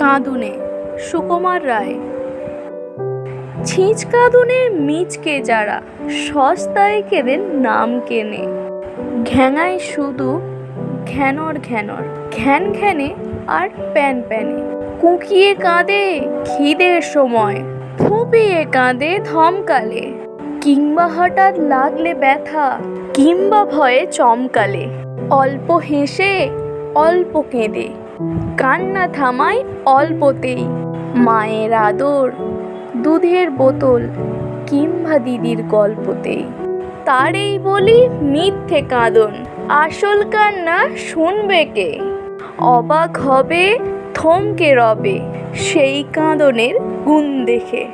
কাঁদুনে, সুকুমার রায়। ছিঁচ কাঁদুনে মিচকে যারা, সস্তায় কেদের নাম কেনে। ঘ্যাঙায় শুধু ঘ্যানর ঘ্যানর, ঘ্যান ঘ্যানে আর প্যান প্যানে। কুঁকিয়ে কাঁদে খিদের সময়, ফুঁপিয়ে কাঁদে ধমকালে। কিংবা হঠাৎ লাগলে ব্যথা, কিংবা ভয়ে চমকালে। অল্প হেসে, অল্প কেঁদে। কান্না থামায় অল্পতেই। মায়ের আদর, দুধের বোতল কিংবা দিদির গল্পতেই। তার এই বলি মিথ্যে কাঁদন, আসল কান্না শুনবে কে? অবাক হবে, থমকে রবে সেই কাঁদনের গুণ দেখে।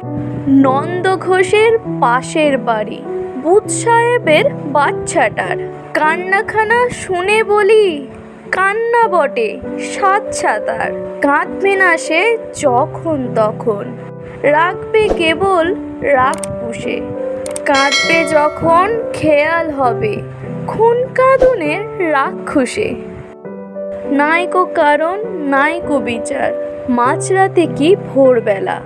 নন্দ ঘোষের পাশের বাড়ি, বুধ সাহেবের বাচ্চাটার। কান্নাখানা শুনে বলি কান্না বটে সাচ্ছা তার কাঁদবে না সে যখন তখন। রাখবে কেবল রাগ পুষে। কাঁদবে যখন খেয়াল হবে, খুন কাঁদুনের রাক্ষসে। নাইকো কারণ নাইকো বিচার, মাঝরাতে কি ভোরবেলা?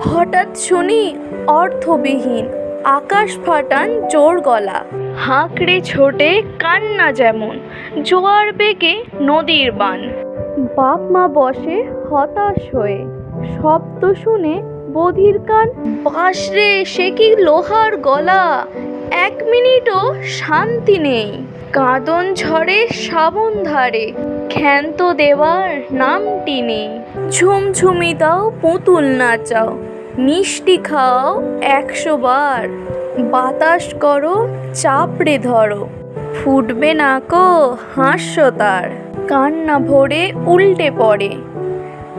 হঠাৎ শুনি অর্থবিহীন, আকাশ ফাটান জোর গলা। হাঁকড়ে ছোটে কান্না যেমন, জোয়ার বেগে নদীর বান। বাপ মা বসে হতাশ হয়ে, শব্দ শুনে বধির কান বাসরে সে কি লোহার গলা? এক মিনিটও শান্তি নেই। কাঁদন ঝরে শ্রাবণ ধারে, ক্ষান্ত দেওয়ার নামটি নেই। ঝুমঝুমি দাও পুতুল নাচাও, মিষ্টি খাও একশো বার। বাতাস করো, চাপড়ে ধরো। ফুটবে না কো হাস্য তার। কান্না ভরে উল্টে পড়ে।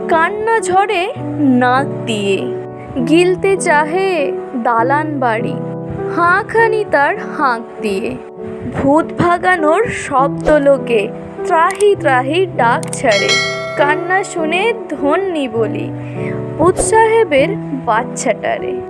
কান্না ঝরে নাক দিয়ে। গিলতে চাহে দালান বাড়ি। হাঁখানি তার হাঁক দিয়ে। ভূত ভাগানোর শব্দ লোকে ত্রাহি ত্রাহি ডাক ছাড়ে। কান্না শুনে ধন্যি বলি। বুধ সাহেবের বাচ্চাটারে